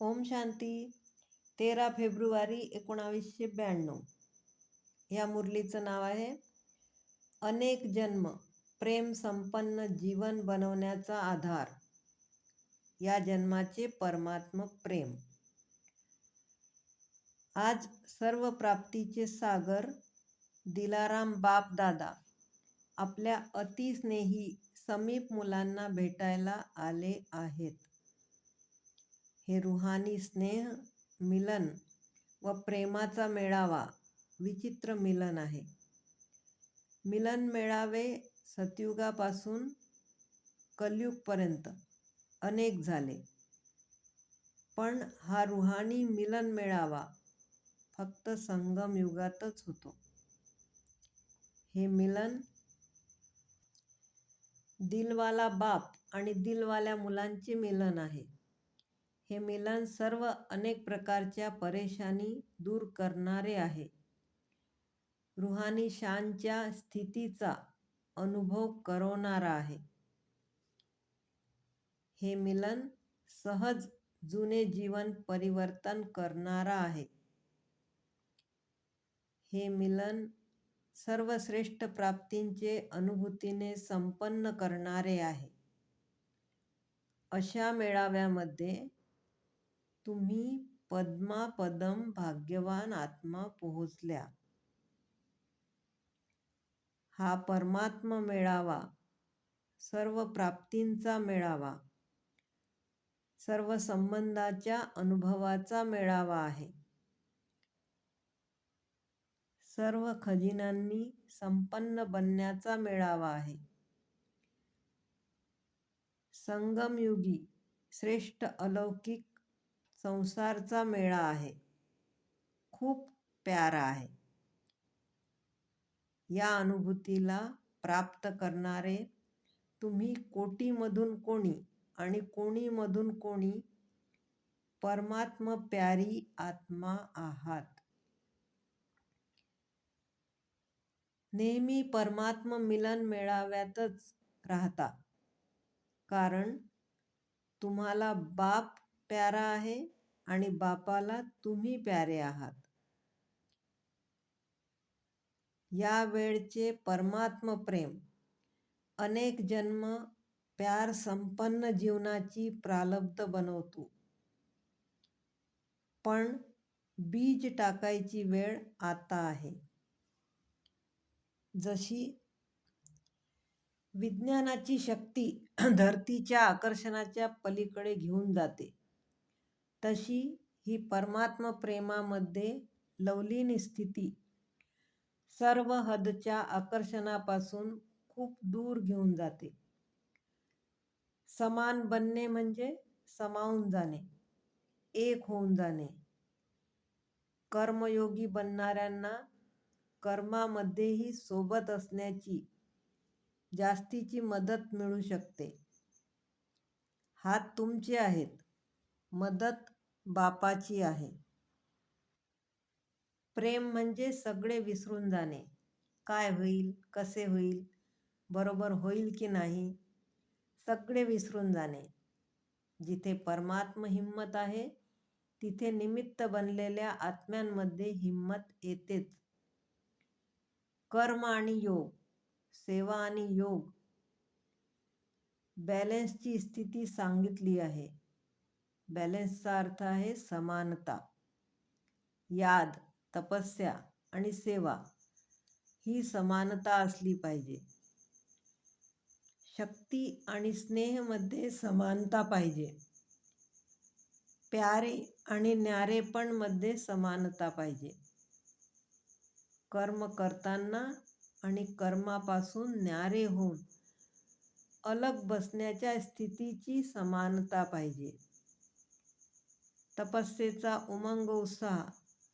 ओम शांती. तेरा फेब्रुवारी एकोणावीसशे ब्याण्णव. या मुरलीचं नाव आहे. अनेक जन्म प्रेम संपन्न जीवन बनवण्याचा आधार. या जन्माचे परमात्म प्रेम. आज सर्व प्राप्तीचे सागर दिलाराम बाप दादा आपल्या अतिस्नेही समीप मुलांना भेटायला आले आहेत. हे रुहानी स्नेह मिलन व प्रेमाचा मेळावा विचित्र मिलन आहे. मिलन मेळावे सतयुगापासून कलयुगपर्यंत अनेक झाले. पण हा रुहानी मिलन मेळावा फक्त संगम युगातच होतो. हे मिलन दिलवाला बाप आणि दिलवाल्या मुलांचे मिलन आहे. हे मिलन सर्व अनेक प्रकारच्या परेशानी दूर करणारे आहे. रुहानी शानच्या स्थितीचा अनुभव करवणारा आहे. हे मिलन सहज जुने जीवन परिवर्तन करणारा आहे. हे मिलन सर्वश्रेष्ठ प्राप्तींचे अनुभूतीने संपन्न करणारे आहे. अशा मेळाव्यामध्ये तुम्ही पद्मापदम भाग्यवान आत्मा पोहोचल्या. हा परमात्म मेळावा. सर्व प्राप्तींचा मेळावा. सर्व संबंधाच्या अनुभवाचा मेळावा आहे. सर्व खजिनांनी संपन्न बनण्याचा मेळावा आहे. संगमयुगी श्रेष्ठ अलौकिक संसारचा मेळा आहे. खूप प्यारा आहे. या अनुभूतीला प्राप्त करणारे तुम्ही कोटीमधून कोणी आणि कोणीमधून कोणी परमात्म प्यारी आत्मा आहात. नेहमी परमात्म मिलन मेळाव्यातच राहता. कारण तुम्हाला बाप प्यारा आहे आणि बापाला तुम्ही प्यारे आहात. या वेळचे परमात्म प्रेम अनेक जन्म प्यार संपन्न जीवनाची प्रालब्ध बनवतो. पण बीज टाकायची वेळ आता आहे. जशी विज्ञानाची शक्ती धरतीच्या आकर्षणाच्या पलीकडे घेऊन जाते तशी ही परमात्म प्रेमामध्ये लवलीन स्थिती सर्व हदच्या आकर्षणापासून खूप दूर घेऊन जाते. समान बनणे म्हणजे समावून जाणे एक होऊन जाणे. कर्मयोगी बनणाऱ्यांना कर्मामध्येही सोबत असण्याची जास्तीची मदत मिळू शकते. हात तुमचे आहेत. मदत बापाची आहे. प्रेम म्हणजे सगळे विसरून जाणे. काय होईल कसे होईल बरोबर होईल की नाही सगळे विसरून जाणे. जिथे परमात्म हिंमत आहे तिथे निमित्त बनलेल्या आत्म्यांमध्ये हिंमत येतेच. कर्म आणि योग सेवा आणि योग. बॅलेन्सची स्थिती सांगितली आहे. बॅलेन्सचा अर्थ आहे समानता. याद तपस्या आणि सेवा ही समानता असली पाहिजे. शक्ती आणि स्नेहमध्ये समानता पाहिजे. प्यारे आणि न्यारेपणमध्ये समानता पाहिजे. कर्म करताना आणि कर्मापासून न्यारे होऊन अलग बसण्याच्या स्थितीची समानता पाहिजे. तपस्येचा उमंग उत्साह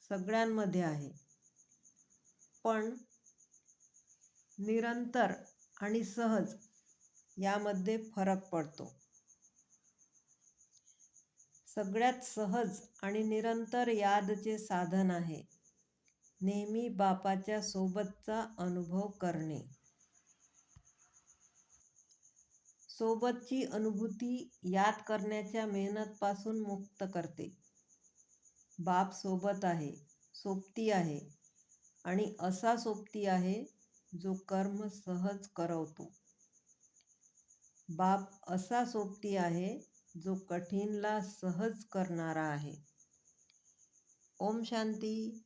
सगळ्यांमध्ये आहे. पण निरंतर आणि सहज यामध्ये फरक पडतो. सगळ्यात सहज आणि निरंतर यादचे साधन आहे नेहमी बापाच्या सोबतचा अनुभव करणे. सोबतची अनुभूती याद करण्याच्या मेहनतपासून मुक्त करते. बाप सोबत आहे सोबती आहे आणि असा सोबती आहे जो कर्म सहज करवतो. बाप असा सोबती आहे जो कठीणला सहज करणारा आहे. ओम शांती.